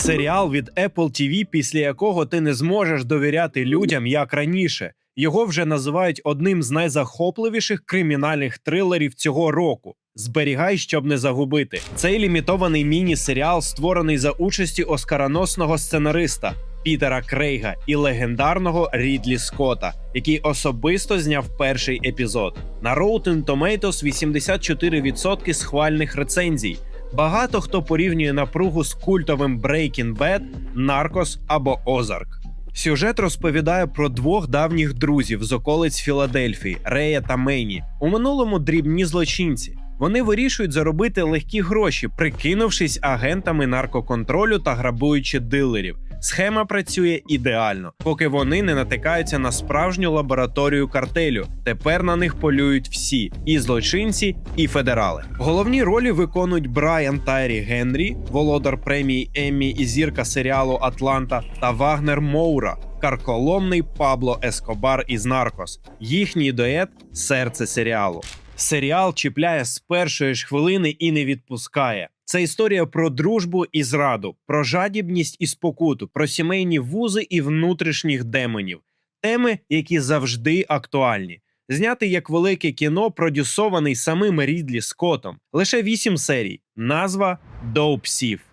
Серіал від Apple TV, після якого ти не зможеш довіряти людям як раніше. Його вже називають одним з найзахопливіших кримінальних трилерів цього року. Зберігай, щоб не загубити. Цей лімітований міні-серіал створений за участі оскароносного сценариста Пітера Крейга і легендарного Рідлі Скотта, який особисто зняв перший епізод. На Rotten Tomatoes 84% схвальних рецензій. Багато хто порівнює напругу з культовим Breaking Bad, Наркос або Озарк. Сюжет розповідає про двох давніх друзів з околиць Філадельфії Рея та Мені. У минулому дрібні злочинці. Вони вирішують заробити легкі гроші, прикинувшись агентами наркоконтролю та грабуючи дилерів. Схема працює ідеально, поки вони не натикаються на справжню лабораторію картелю. Тепер на них полюють всі: і злочинці, і федерали. Головні ролі виконують Брайан Тайрі Генрі, володар премії Еммі і зірка серіалу Атланта, та Вагнер Моура, карколомний Пабло Ескобар із Наркос. Їхній дует – серце серіалу. Серіал чіпляє з першої ж хвилини і не відпускає. Це історія про дружбу і зраду, про жадібність і спокуту, про сімейні вузи і внутрішніх демонів, теми, які завжди актуальні. Знятий як велике кіно, продюсований самим Рідлі Скоттом. Лише вісім серій. Назва Доуп Сів.